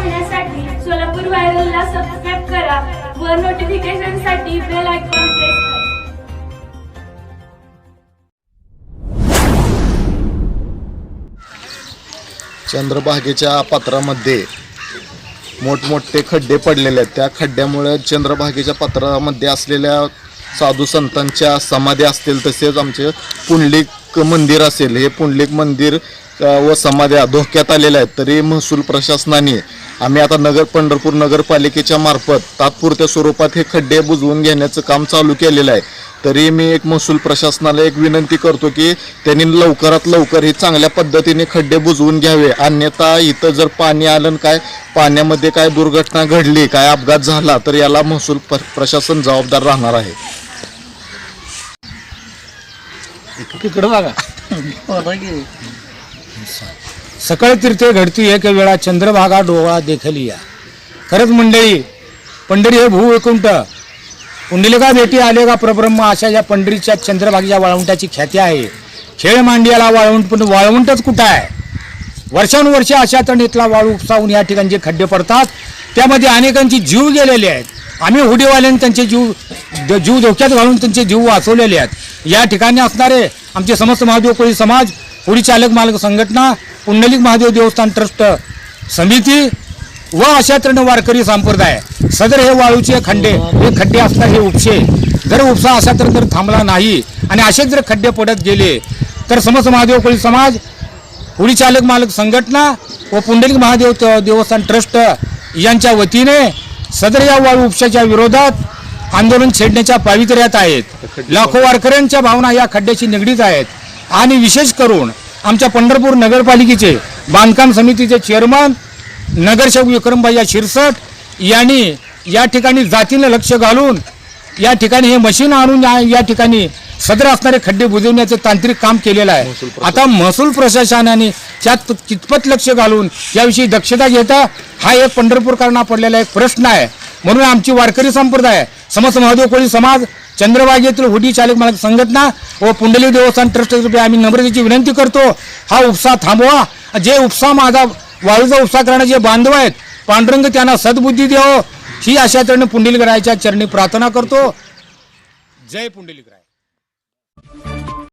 पाहण्यासाठी सोलापूर व्हायरलला सबस्क्राईब करा व नोटिफिकेशनसाठी बेल आयकॉन प्रेस करा. चंद्रभागेच्या पात्रामध्ये मोठमोठे खड्डे पडलेले आहेत. त्या खड्ड्यामुळे चंद्रभागेच्या पात्रामध्ये असलेल्या साधू संतांच्या समाधी असतील तसेच आमचे पुंडलिक मंदिर असेल. हे पुंडलिक मंदिर व समाध्या धोक्यात आलेल्या आहेत. तरी महसूल प्रशासनाने आम्ही आता नगर पंढरपूर नगरपालिकेच्या मार्फत तात्पुरत्या स्वरूपात हे खड्डे बुजवून घेण्याचं काम चालू केलेलं आहे. तरी मी एक महसूल प्रशासनाला एक विनंती करतो की त्यांनी लवकरात लवकर हे चांगल्या पद्धतीने खड्डे बुजवून घ्यावे. अन्यथा इथं जर पाणी आलं काय पाण्यामध्ये काय दुर्घटना घडली काय अपघात झाला तर याला महसूल प्र- प्रशासन जबाबदार राहणार आहे. तिकडं बघा. सकळ तीर्थे घडती एक वेळा चंद्रभागा डोळा देखलिया. खरंच मंडळी पंढरी हे भूवैकुंठ पुंडलिका भेटी आले का प्रब्रह्म अशा या पंढरीच्या चंद्रभागीच्या वाळवंटाची ख्याती आहे. खेळ मांडियाला वाळवंट पण वाळवंटच कुठं आहे? वर्षानुवर्षे अशा तंडीतला वाळू उपसावून या ठिकाणी जे खड्डे पडतात. त्यामध्ये अनेकांचे जीव गेलेले आहेत. आम्ही हुडीवाल्याने त्यांचे जीव जीव धोक्यात घालून त्यांचे जीव वाचवलेले आहेत. या ठिकाणी असणारे आमचे समस्त महादेव कोळी समाज होडी चालक मालक संघटना पुंडलिक महादेव देवस्थान ट्रस्ट समिती व अशा तरण वारकरी संप्रदाय. सदर हे वाळूचे खड्डे हे खड्डे असतात हे उपसे जर उपसा असा तर जर थांबला नाही आणि असेच जर खड्डे पडत गेले तर समस्त महादेव कोळी समाज होडी चालक मालक संघटना व पुंडलिक महादेव देवस्थान ट्रस्ट यांच्या वतीने सदर या वाळू उपशाच्या विरोधात आंदोलन छेडण्याच्या पावित्र्यात आहेत. लाखो वारकऱ्यांच्या भावना या खड्ड्याशी निगडीत आहेत. आणि विशेष करून आमच्या पंढरपूर नगरपालिकेचे बांधकाम समितीचे चेअरमन नगरसेवक विक्रमभाई शिरसट यांनी या ठिकाणी जातीनं लक्ष घालून या ठिकाणी हे मशीन आणून या- या ठिकाणी सदर असणारे खड्डे बुजवण्याचं तांत्रिक काम केलेलं आहे. आता महसूल प्रशासनाने त्यात कितपत लक्ष घालून याविषयी दक्षता घेता हा एक पंढरपूरकरांना पडलेला एक प्रश्न आहे. म्हणून आमची वारकरी संप्रदाय समस्त महादेव कोळी समाज चंद्रभागेतील हुडी चालक मालक संघटना व पुंडली देवस्थान ट्रस्टतर्फे आम्ही नम्रतेची विनंती करतो. हा उपसा थांबवा. जे उपसा माझा वाळूचा उपसा करणारे जे बांधव आहेत पांडुरंग त्यांना सद्बुद्धी द्यावं. ही अशा तऱ्हेने पुंडलिकरायाच्या चरणी प्रार्थना करतो. जय पुंडलिकराय.